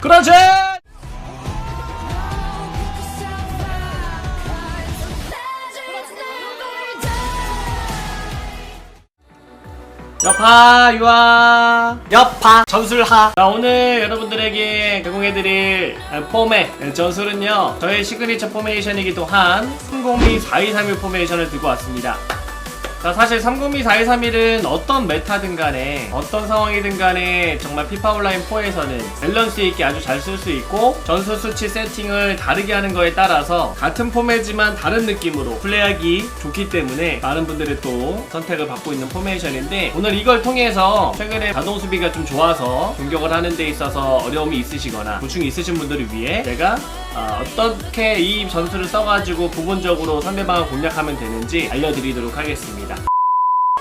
그렇지! 여파 유아. 여파. 전술하. 자 오늘 여러분들에게 제공해드릴 폼의 전술은요 저의 시그니처 포메이션이기도 한 302 4231 포메이션을 들고 왔습니다 자 사실 302 4231은 어떤 메타든 간에 어떤 상황이든 간에 정말 피파 온라인 4에서는 밸런스 있게 아주 잘 쓸 수 있고 전술 수치 세팅을 다르게 하는 거에 따라서 같은 포맷이지만 다른 느낌으로 플레이하기 좋기 때문에 많은 분들이 또 선택을 받고 있는 포메이션인데 오늘 이걸 통해서 최근에 자동 수비가 좀 좋아서 공격을 하는 데 있어서 어려움이 있으시거나 고충이 있으신 분들을 위해 제가 어, 어떻게 이 전술을 써가지고 부분적으로 상대방을 공략하면 되는지 알려드리도록 하겠습니다.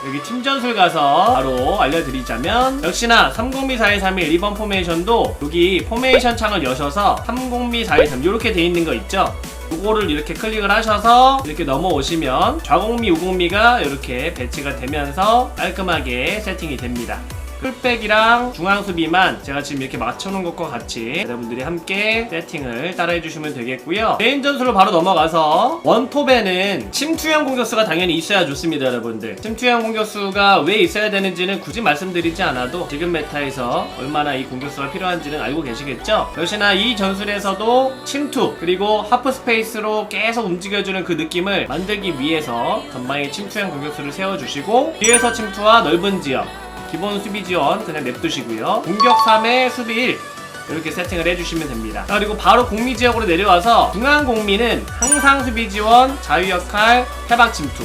여기 팀 전술 가서 바로 알려드리자면 역시나 3024131 2번 포메이션도 여기 포메이션 창을 여셔서 3024131 이렇게 돼 있는 거 있죠? 요거를 이렇게 클릭을 하셔서 이렇게 넘어오시면 좌공미 우공미가 이렇게 배치가 되면서 깔끔하게 세팅이 됩니다. 풀백이랑 중앙 수비만 제가 지금 이렇게 맞춰놓은 것과 같이 여러분들이 함께 세팅을 따라해 주시면 되겠고요. 메인 전술로 바로 넘어가서 원톱에는 침투형 공격수가 당연히 있어야 좋습니다, 여러분들. 침투형 공격수가 왜 있어야 되는지는 굳이 말씀드리지 않아도 지금 메타에서 얼마나 이 공격수가 필요한지는 알고 계시겠죠? 역시나 이 전술에서도 침투 그리고 하프 스페이스로 계속 움직여주는 그 느낌을 만들기 위해서 전방에 침투형 공격수를 세워주시고 뒤에서 침투와 넓은 지역 기본 수비 지원 그냥 냅두시고요. 공격 3에 수비 1 이렇게 세팅을 해주시면 됩니다. 자, 그리고 바로 공미 지역으로 내려와서 중앙 공미는 항상 수비 지원, 자유 역할, 해방 침투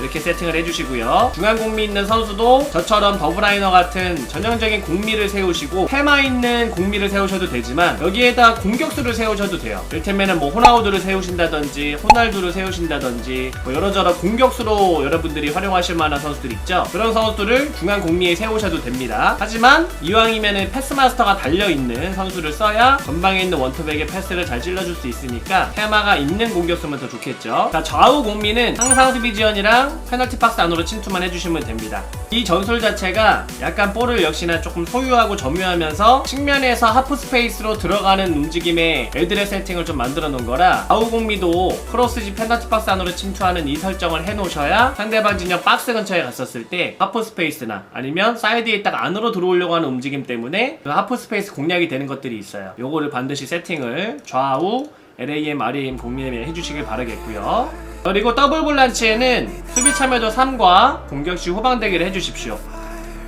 이렇게 세팅을 해주시고요. 중앙 공미 있는 선수도 저처럼 더블라이너 같은 전형적인 공미를 세우시고 테마 있는 공미를 세우셔도 되지만 여기에다 공격수를 세우셔도 돼요. 이를테면은 뭐 호나우두를 세우신다든지 호날두를 세우신다든지 뭐 여러저러 공격수로 여러분들이 활용하실 만한 선수들 있죠. 그런 선수들을 중앙 공미에 세우셔도 됩니다. 하지만 이왕이면은 패스마스터가 달려있는 선수를 써야 전방에 있는 원톱에게 패스를 잘 찔러줄 수 있으니까 테마가 있는 공격수면 더 좋겠죠. 자, 좌우 공미는 항상 수비 지원이랑 페널티 박스 안으로 침투만 해주시면 됩니다. 이 전술 자체가 약간 볼을 역시나 조금 소유하고 점유하면서 측면에서 하프 스페이스로 들어가는 움직임의 애들의 세팅을 좀 만들어 놓은 거라 좌우 공미도 크로스지 페널티 박스 안으로 침투하는 이 설정을 해 놓으셔야 상대방 진영 박스 근처에 갔었을 때 하프 스페이스나 아니면 사이드에 있다가 안으로 들어오려고 하는 움직임 때문에 그 하프 스페이스 공략이 되는 것들이 있어요. 요거를 반드시 세팅을 좌우 LAM, RAM 공략에 해주시길 바라겠고요. 그리고 더블 볼란치에는 수비 참여도 3과 공격 시 후방 대기를 해주십시오.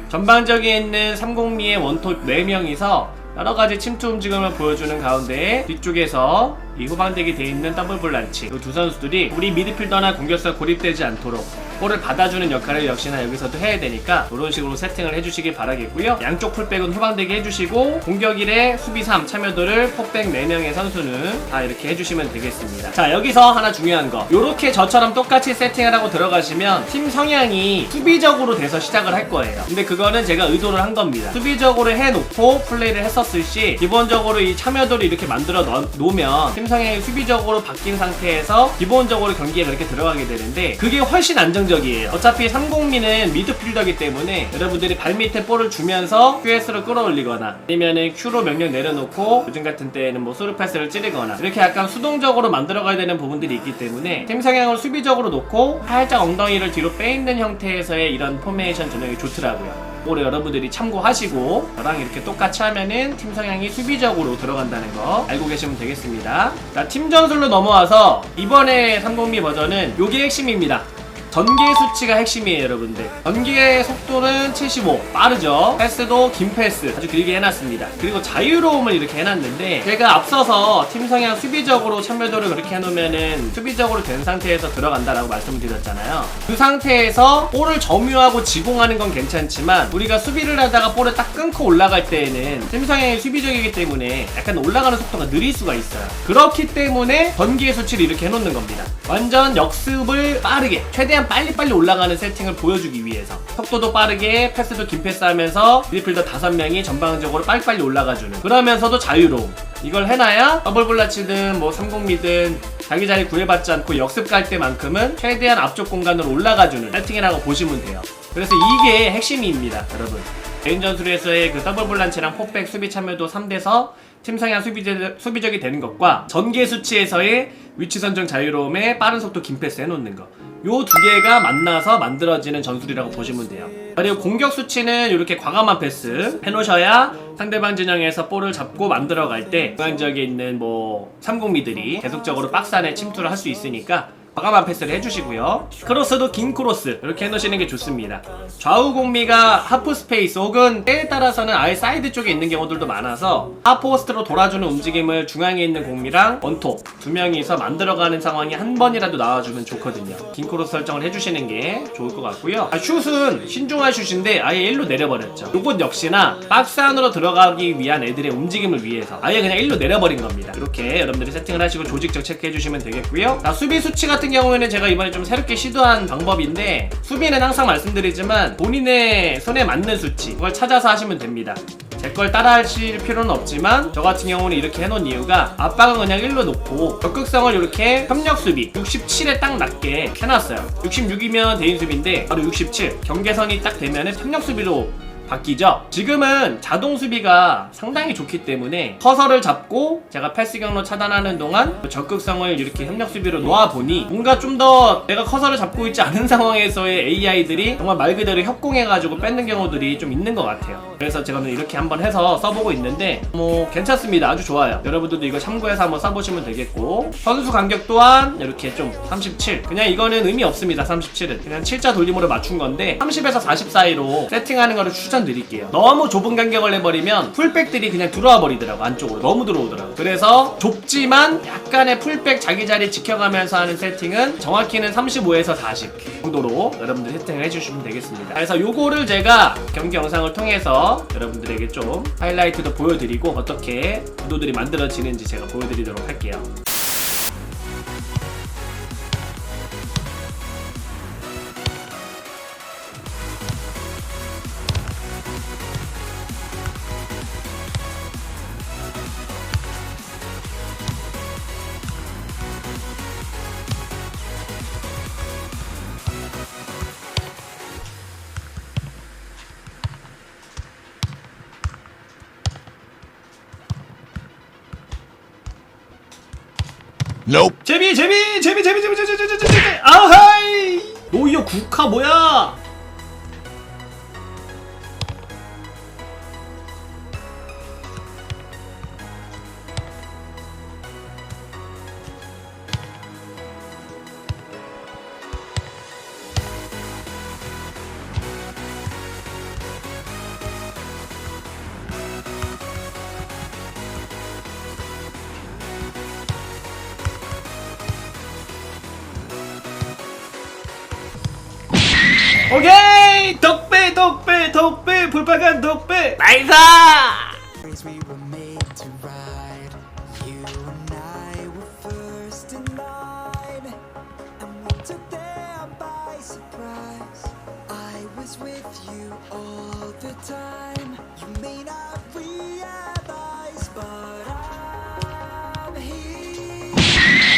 전방적에 있는 3공미의 원톱 4명이서 여러가지 침투 움직임을 보여주는 가운데 뒤쪽에서 이 후방대기 돼 있는 더블 볼란치 이 두 선수들이 우리 미드필더나 공격수가 고립되지 않도록 볼을 받아주는 역할을 역시나 여기서도 해야 되니까 이런 식으로 세팅을 해주시길 바라겠고요. 양쪽 풀백은 후방대기 해주시고 공격 1에 수비 3 참여도를 폭백 4명의 선수는 다 이렇게 해주시면 되겠습니다. 자 여기서 하나 중요한 거. 요렇게 저처럼 똑같이 세팅을 하고 들어가시면 팀 성향이 수비적으로 돼서 시작을 할 거예요. 근데 그거는 제가 의도를 한 겁니다. 수비적으로 해놓고 플레이를 했었을 시 기본적으로 이 참여도를 이렇게 만들어 넣, 놓으면 팀 성향이 수비적으로 바뀐 상태에서 기본적으로 경기에 그렇게 들어가게 되는데 그게 훨씬 안정적이에요. 어차피 3공미는 미드필더기 때문에 여러분들이 발밑에 볼을 주면서 QS로 끌어올리거나 아니면은 Q로 명령 내려놓고 요즘 같은 때에는 뭐 소르 패스를 찌르거나 이렇게 약간 수동적으로 만들어가야 되는 부분들이 있기 때문에 팀 성향을 수비적으로 놓고 살짝 엉덩이를 뒤로 빼있는 형태에서의 이런 포메이션 전형이 좋더라고요. 올해 여러분들이 참고하시고 저랑 이렇게 똑같이 하면은 팀 성향이 수비적으로 들어간다는 거 알고 계시면 되겠습니다. 자, 팀 전술로 넘어와서 이번에 3공미 버전은 요게 핵심입니다. 전개 수치가 핵심이에요 여러분들. 전개 속도는 75 빠르죠? 패스도 긴 패스. 아주 길게 해놨습니다. 그리고 자유로움을 이렇게 해놨는데 제가 앞서서 팀 성향 수비적으로 참여도를 그렇게 해놓으면은 수비적으로 된 상태에서 들어간다라고 말씀을 드렸잖아요. 그 상태에서 볼을 점유하고 지공하는 건 괜찮지만 우리가 수비를 하다가 볼을 딱 끊고 올라갈 때에는 팀 성향이 수비적이기 때문에 약간 올라가는 속도가 느릴 수가 있어요. 그렇기 때문에 전기의 수치를 이렇게 해놓는 겁니다. 완전 역습을 빠르게 최대한 빨리빨리 올라가는 세팅을 보여주기 위해서. 속도도 빠르게 패스도 긴 패스하면서 미드필더 5명이 전방적으로 빨리빨리 올라가주는. 그러면서도 자유로움. 이걸 해놔야 더블 블라치든 뭐 30미든 자기 자리 구애받지 않고 역습 갈 때만큼은 최대한 앞쪽 공간으로 올라가주는 세팅이라고 보시면 돼요. 그래서 이게 핵심입니다 여러분. 개인 전술에서의 그 더블 볼란치랑 포백 수비 참여도 3대서 팀 상향 수비적, 수비적이 되는 것과 전개 수치에서의 위치 선정 자유로움에 빠른 속도 긴 패스 해놓는 것. 요두 개가 만나서 만들어지는 전술이라고 보시면 돼요. 그리고 공격 수치는 이렇게 과감한 패스 해놓으셔야 상대방 진영에서 볼을 잡고 만들어갈 때 중앙 지역에 있는 뭐 30미들이 계속적으로 박스 안에 침투를 할 수 있으니까 과감한 패스를 해주시고요. 크로스도 긴 크로스 이렇게 해놓으시는 게 좋습니다. 좌우 공미가 하프 스페이스 혹은 때에 따라서는 아예 사이드 쪽에 있는 경우들도 많아서 하포스트로 돌아주는 움직임을 중앙에 있는 공미랑 원톱 두 명이서 만들어가는 상황이 한 번이라도 나와주면 좋거든요. 긴 크로스 설정을 해주시는 게 좋을 것 같고요. 아, 슛은 신중한 슛인데 아예 일로 내려버렸죠. 요것 역시나 박스 안으로 들어가기 위한 애들의 움직임을 위해서 아예 그냥 일로 내려버린 겁니다. 이렇게 여러분들이 세팅을 하시고 조직적 체크해 주시면 되겠고요. 자, 수비 수치 같은 경우에는 제가 이번에 좀 새롭게 시도한 방법인데 수비는 항상 말씀드리지만 본인의 손에 맞는 수치 그걸 찾아서 하시면 됩니다. 제 걸 따라 하실 필요는 없지만 저 같은 경우는 이렇게 해놓은 이유가 압박은 그냥 1로 놓고 적극성을 이렇게 협력 수비 67에 딱 낮게 해놨어요 66이면 대인 수비인데 바로 67 경계선이 딱 되면은 협력 수비로 바뀌죠. 지금은 자동 수비가 상당히 좋기 때문에 커서를 잡고 제가 패스 경로 차단하는 동안 적극성을 이렇게 협력 수비로 놓아 보니 뭔가 좀 더 내가 커서를 잡고 있지 않은 상황에서의 AI들이 정말 말 그대로 협공해가지고 뺏는 경우들이 좀 있는 것 같아요. 그래서 제가 이렇게 한번 해서 써보고 있는데 뭐 괜찮습니다. 아주 좋아요. 여러분들도 이거 참고해서 한번 써보시면 되겠고 선수 간격 또한 이렇게 좀 37. 그냥 이거는 의미 없습니다. 37은 그냥 7자 돌림으로 맞춘 건데 30에서 40 사이로 세팅하는 거를 추천 드릴게요. 너무 좁은 간격을 내버리면 풀백들이 그냥 들어와 버리더라고 안쪽으로 너무 들어오더라고. 그래서 좁지만 약간의 풀백 자기 자리 지켜가면서 하는 세팅은 정확히는 35에서 40 정도로 여러분들 세팅을 해주시면 되겠습니다. 그래서 요거를 제가 경기 영상을 통해서 여러분들에게 좀 하이라이트도 보여드리고 어떻게 구도들이 만들어지는지 제가 보여드리도록 할게요. Nope. 재미 재미 재미 재미 재미 재미 재미 재미 아하이! 노이어 국화 뭐야 오케이! 덕배 덕배 덕배 불빨간 덕배! 나이사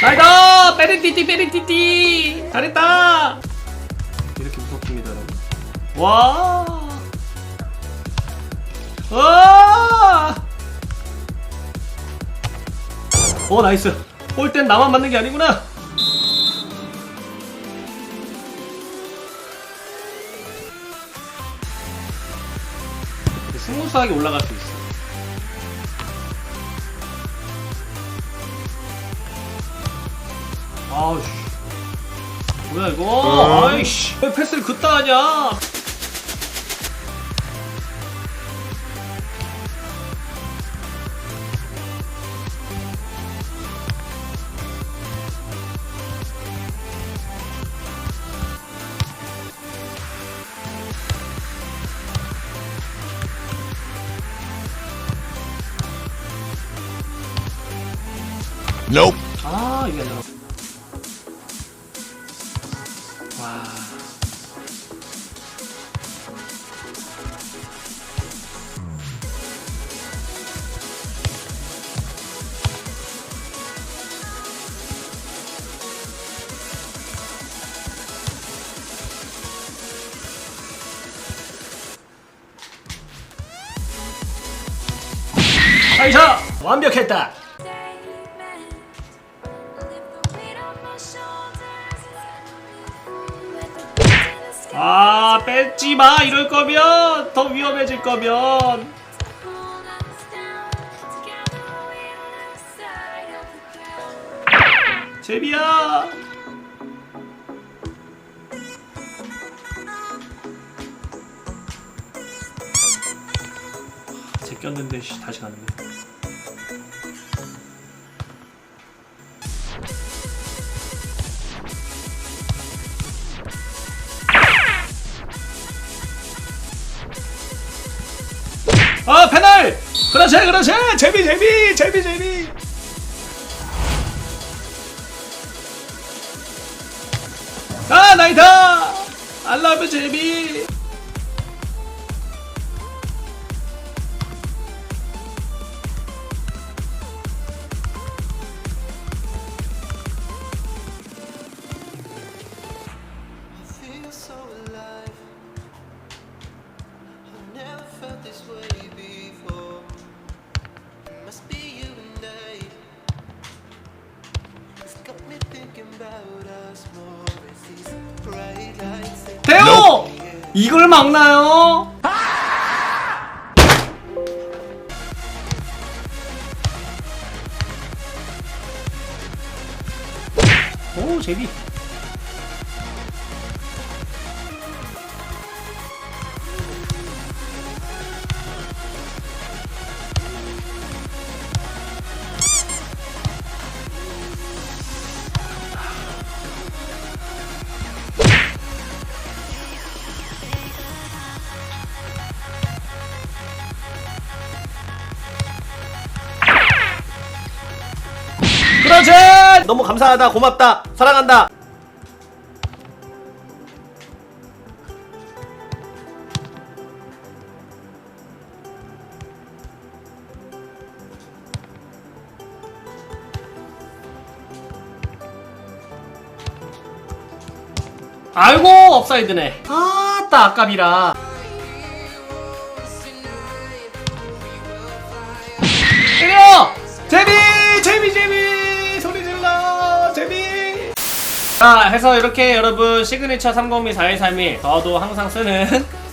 나이다! 빼리띠띠 빼리띠띠! 잘했다! 와. 와! 오 나이스. 볼땐 나만 맞는 게 아니구나. 스무스하게 올라갈 수 있어. 아우씨. 뭐야 이거? 아이씨. 왜 패스를 그따 하냐 Nope. 아 이게 안 들어. 와. 아이샤 완벽했다 아 뺏지 마. 이럴 거면 더 위험해질 거면. 제비야. 제꼈는데 씨, 다시 갔네 그렇지 그렇지 제비 제비 제비 제비 아 나이다. 알라브 제비 이걸 막나요? 오 제비 너무 감사하다 고맙다 사랑한다. 아이고 업사이드네. 아따 아깝이라 자 해서 이렇게 여러분 시그니처 302 4131 저도 항상 쓰는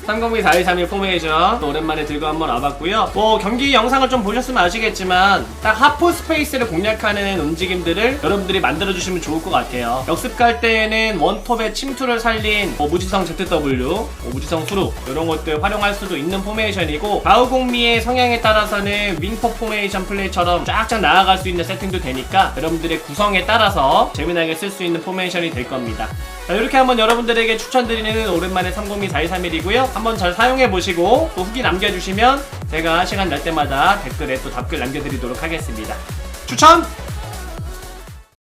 302 4131 포메이션 또 오랜만에 들고 한번 와봤고요. 뭐 경기 영상을 좀 보셨으면 아시겠지만 딱 하프 스페이스를 공략하는 움직임들을 여러분들이 만들어주시면 좋을 것 같아요. 역습 갈 때에는 원톱의 침투를 살린 뭐 무지성 ZW 뭐 무지성 수루 이런 것들 활용할 수도 있는 포메이션이고 바우공미의 성향에 따라서는 윙포 포메이션 플레이처럼 쫙쫙 나아갈 수 있는 세팅도 되니까 여러분들의 구성에 따라서 재미나게 쓸 수 있는 포메이션이 될 겁니다 자 이렇게 한번 여러분들에게 추천드리는 오랜만에 302 4131이고요. 한번 잘 사용해 보시고 또 후기 남겨주시면 제가 시간 날 때마다 댓글에 또 답글 남겨드리도록 하겠습니다. 추천